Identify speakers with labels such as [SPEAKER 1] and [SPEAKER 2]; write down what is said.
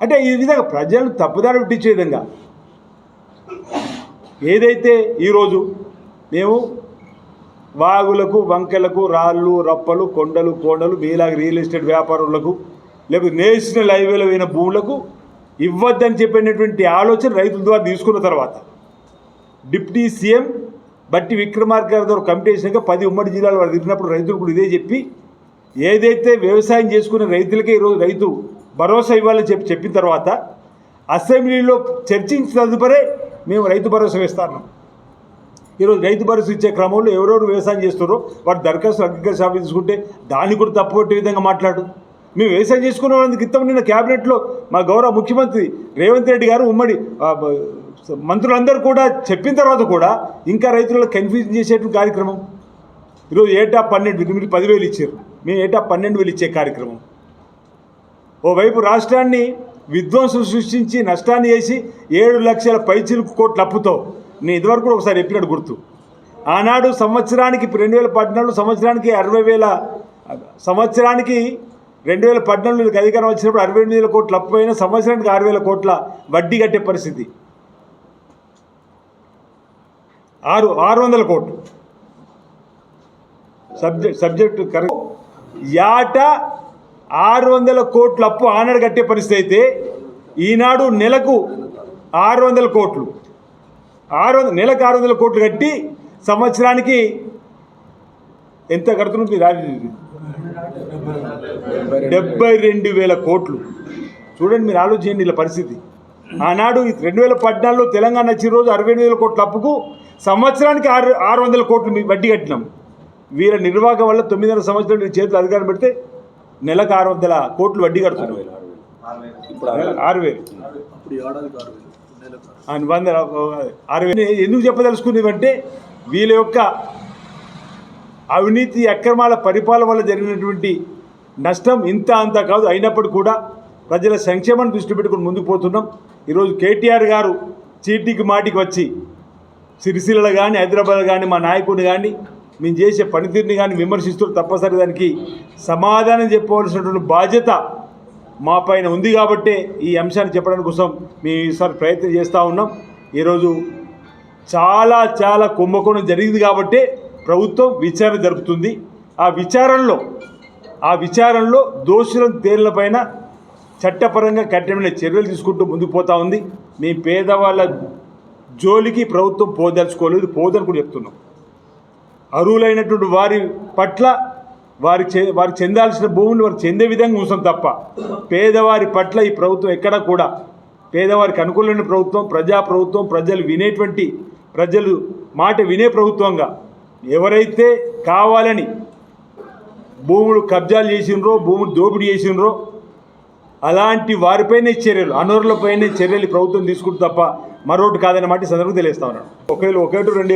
[SPEAKER 1] అంటే ఈ విధంగా ప్రజలు తప్పుదారి పుట్టించే విధంగా. ఏదైతే ఈరోజు మేము వాగులకు వంకెలకు రాళ్ళు రప్పలు కొండలు కోండలు మీలాగ రియల్ ఎస్టేట్ వ్యాపారులకు లేకపోతే నేషనల్ హైవేలో అయిన భూములకు ఇవ్వద్దని చెప్పినటువంటి ఆలోచన రైతుల ద్వారా తీసుకున్న తర్వాత డిప్యూటీ సీఎం బట్టి విక్రమార్క గారి ద్వారా కమిటీ వేసినాక పది ఉమ్మడి జిల్లాలు వారు తిరిగినప్పుడు రైతులు కూడా ఇదే చెప్పి ఏదైతే వ్యవసాయం చేసుకునే రైతులకే ఈరోజు రైతు భరోసా ఇవ్వాలని చెప్పి చెప్పిన తర్వాత అసెంబ్లీలో చర్చించిన తదుపరే మేము రైతు భరోసా వేస్తాను ఈరోజు రైతు భరోసా ఇచ్చే క్రమంలో ఎవరెవరు వ్యవసాయం చేస్తారో వాటి దరఖాస్తు అగ్రికల్చర్ ఆఫీస్ తీసుకుంటే దాన్ని కూడా తప్పుపట్టే విధంగా మాట్లాడు. మేము వ్యవసాయం చేసుకున్న వాళ్ళకి క్రితం నిన్న క్యాబినెట్లో మా గౌరవ ముఖ్యమంత్రి రేవంత్ రెడ్డి గారు ఉమ్మడి మంత్రులందరూ కూడా చెప్పిన తర్వాత కూడా ఇంకా రైతులకు కన్ఫ్యూజన్ చేసేటువంటి కార్యక్రమం. ఈరోజు ఏటా పన్నెండు మీరు పదివేలు ఇచ్చారు. మేము ఏటా పన్నెండు వేలు ఇచ్చే కార్యక్రమం. ఓవైపు రాష్ట్రాన్ని విధ్వంసం సృష్టించి నష్టాన్ని చేసి ఏడు లక్షల పైచిలుకు కోట్ల అప్పుతో నేను ఇదివరకు కూడా ఒకసారి చెప్పినట్టు గుర్తు. ఆనాడు సంవత్సరానికి రెండు వేల పద్నాలుగు సంవత్సరానికి అరవై వేల సంవత్సరానికి రెండు వేల పద్నాలుగు అధికారం వచ్చినప్పుడు అరవై ఎనిమిది వేల కోట్లు అప్పు అయిన సంవత్సరానికి ఆరు వేల కోట్ల వడ్డీ కట్టే పరిస్థితి. ఆరు ఆరు వందల కోట్లు. Subject subject correct. యాట ఆరు వందల కోట్లు అప్పు ఆనాడు కట్టే పరిస్థితి అయితే ఈనాడు నెలకు ఆరు వందల కోట్లు. ఆరు వందల నెలకు ఆరు వందల కోట్లు కట్టి సంవత్సరానికి ఎంత కడుతున్నది డెబ్బై రెండు వేల కోట్లు. చూడండి మీరు ఆలోచించండి ఇలా పరిస్థితి. ఆనాడు ఈ రెండు వేల పద్నాలుగులో తెలంగాణ వచ్చిన రోజు అరవై ఎనిమిది వేల కోట్ల అప్పుకు సంవత్సరానికి ఆరు ఆరు వందల కోట్లు వడ్డీ కట్టినాం. వీళ్ళ నిర్వాహకం వల్ల తొమ్మిదిన్నర సంవత్సరాలు చేతులు అధికారం పెడితే నెలకు ఆరు వందల కోట్లు వడ్డీ కడుతున్నాం ఆరు వేలు.
[SPEAKER 2] ఇప్పుడు ఏడాదికి ఆరు వేలు. నెలకు ఆరు
[SPEAKER 1] ఆయన వంద ఆరు వేలు. ఎందుకు చెప్పదలుచుకునేవంటే వీళ్ళ యొక్క అవినీతి అక్రమాల పరిపాలన వల్ల జరిగినటువంటి నష్టం ఇంత అంత కాదు. అయినప్పటికీ కూడా ప్రజల సంక్షేమాన్ని దృష్టి పెట్టుకుని ముందుకు పోతున్నాం. ఈరోజు కేటీఆర్ గారు చీటికి మాటికి వచ్చి సిరిసిల్ల కానీ హైదరాబాద్ కానీ మా నాయకుడిని కానీ మేము చేసే పనితీరుని కానీ విమర్శిస్తూ తప్పనిసరి దానికి సమాధానం చెప్పవలసినటువంటి బాధ్యత మా పైన ఉంది కాబట్టే ఈ అంశాన్ని చెప్పడానికి కోసం మేము ఈసారి ప్రయత్నం చేస్తూ ఉన్నాం. ఈరోజు చాలా చాలా కుంభకోణం జరిగింది కాబట్టే ప్రభుత్వం విచారణ జరుపుతుంది. ఆ విచారణలో ఆ విచారణలో దోషులను పైన చట్టపరంగా కఠినమైన చర్యలు తీసుకుంటూ ముందుకు పోతా ఉంది. మీ పేదవాళ్ళ జోలికి ప్రభుత్వం పోదలుచుకోలేదు పోదని కూడా చెప్తున్నాం. అర్హులైనటువంటి వారి పట్ల వారి చె వారికి చెందాల్సిన భూములు వారు చెందే విధంగా ఉంచడం తప్ప పేదవారి పట్ల ఈ ప్రభుత్వం ఎక్కడా కూడా పేదవారికి అనుకూలమైన ప్రభుత్వం ప్రజా ప్రభుత్వం ప్రజలు వినేటువంటి ప్రజలు మాట వినే ప్రభుత్వంగా ఎవరైతే కావాలని భూములు కబ్జాలు చేసినరో భూములు దోపిడీ చేసినరో అలాంటి వారిపైనే చర్యలు అనర్హులపైనే చర్యలు ప్రభుత్వం తీసుకుంటుంది తప్ప మరొకటి కాదన్నమాట ఈ సందర్భంగా తెలియస్తా ఉన్నాను. ఒకవేళ ఒకటి రెండు